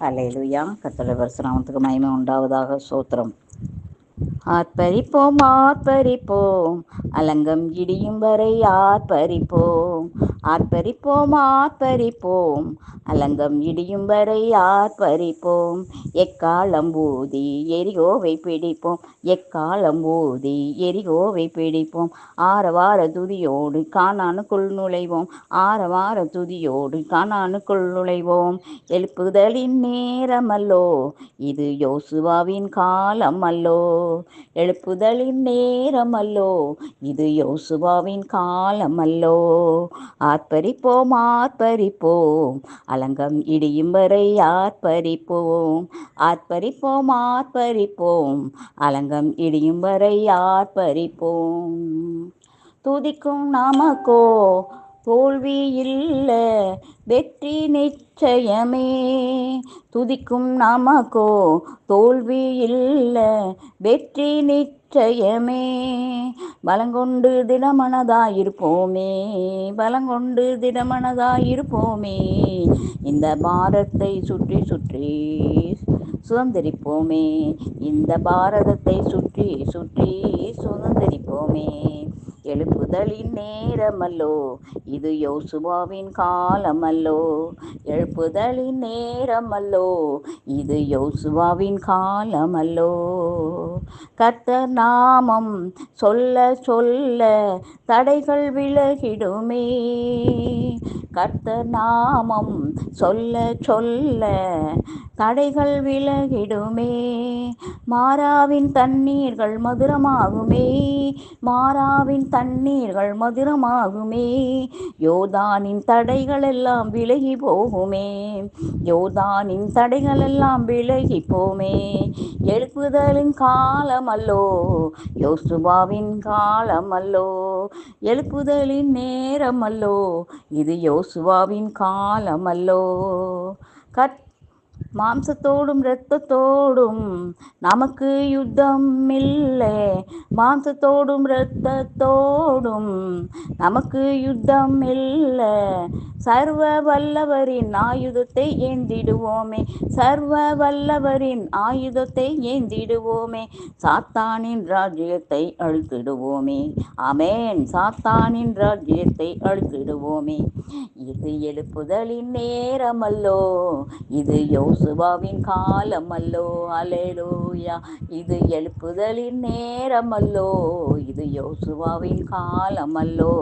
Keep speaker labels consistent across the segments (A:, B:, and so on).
A: அலையிலுயா. கத்தலைவர் பரசுராமத்துக்கு மகிமை உண்டாவதாக சோத்திரம். ஆர்ப்பரிப்போம் ஆர்ப்பரிப்போம். அலங்கம் இடியும் வரை ஆர்ப்பரிப்போம். ஆர்ப்பரிப்போம் ஆர்ப்பரிப்போம். அலங்கம் இடியும் வரை ஆர்ப்பரிப்போம். எக்காலம் ஊதி எரிகோவை பிடிப்போம். எக்காலம் ஊதி எரிகோவை பிடிப்போம். ஆரவார துதியோடு காணானுக்குள் நுழைவோம். ஆரவார துதியோடு காணானுக்குள் நுழைவோம். எழுப்புதலின் நேரமல்லோ. இது யோசுவாவின் காலம் அல்லோ எழுப்புதலின் நேரம் அல்லோ இது யோசுவாவின் காலம் அல்லோ ஆர்ப்பரிப்போம் ஆர்ப்பரிப்போம் அலங்கம் இடியும் வரை ஆர்ப்பரிப்போம். ஆர்ப்பரிப்போம் ஆர்ப்பரிப்போம் அலங்கம் இடியும் வரை ஆர்ப்பரிப்போம். துதிக்கும் நாமக்கோ தோல்வி இல்ல வெற்றி நிச்சயமே. துதிக்கும் நமக்கோ தோல்வி இல்ல வெற்றி நிச்சயமே. பலங்கொண்டு திடமனதாயிருப்போமே பலங்கொண்டு திடமனதாயிருப்போமே. இந்த பாரத்தை சுற்றி சுற்றி சுதந்திரிப்போமே. இந்த பாரதத்தை சுற்றி சுற்றி எழுப்புதலின் நேரமல்லோ இது யோசுவாவின் காலமல்லோ. எழுப்புதலின் நேரமல்லோ இது யோசுவாவின் காலமல்லோ. கர்த்தர் நாமம் சொல்ல சொல்ல தடைகள் விலகிடுமே. கர்த்தர் நாமம் சொல்ல சொல்ல தடைகள் விலகிடுமே. மாறாவின் தண்ணீர்கள் மதுரமாகுமே. மாறாவின் தண்ணீர்கள் மதுரமாகுமே. யோதானின் தடைகள் எல்லாம் விலகி போகுமே. யோதானின் தடைகள் எல்லாம் விலகி போமே. எழுப்புதலின் காலம் அல்லோ யோசுபாவின் காலம் அல்லோ எழுப்புதலின் நேரம் அல்லோ இது யோசுவாவின் காலமல்லோ. அல்லோ மாம்சத்தோடும் இரத்தத்தோடும் நமக்கு யுத்தம் இல்லை. மாம்சத்தோடும் இரத்தத்தோடும் நமக்கு யுத்தம் இல்லை. சர்வ வல்லவரின் ஆயுதத்தை ஏந்திடுவோமே. சர்வ வல்லவரின் ஆயுதத்தை ஏந்திடுவோமே. சாத்தானின் ராஜ்யத்தை அழுத்திடுவோமே. அமேன் சாத்தானின் ராஜ்யத்தை அழுத்திடுவோமே. இது எழுப்புதலின் நேரமல்லோ. இது யோசுவாவின் காலம் அல்லோ அலேலூயா. இது எழுப்புதலின் நேரம் அல்லோ இது யோசுவாவின் காலம் அல்லோ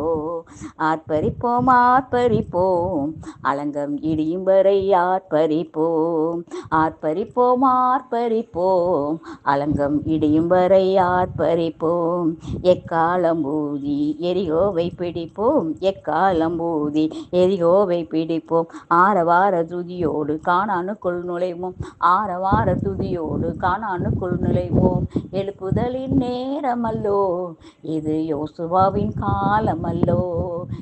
A: ஆர்ப்பரிப்போம் ஆர்ப்பரிப்போம். அலங்கம் இடியும் வரை ஆர்ப்பரிப்போம். ஆர்ப்பரிப்போம் ஆர்ப்பரிப்போம். அலங்கம் இடியும் வரை ஆர்ப்பரிப்போம். எக்காலம் ஊதி எரியோவை பிடிப்போம். எக்காலம் ஊதி எரியோவை பிடிப்போம். ஆரவார துதியோடு காணானுக்குள் நுழைவோம். ஆரவார துதியோடு காணானுக்குள் நுழைவோம். எழுப்புதலின் நேரமல்லோ இது யோசுவாவின் காலமல்லோ.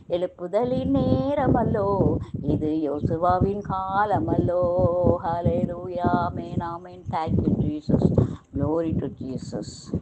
A: எழுப்புதலின் நேரமல்லோ இது யோசுவாவின் காலமல்லோ. ஹலே ரூயா ஆமென் thank you jesus. Glory to jesus.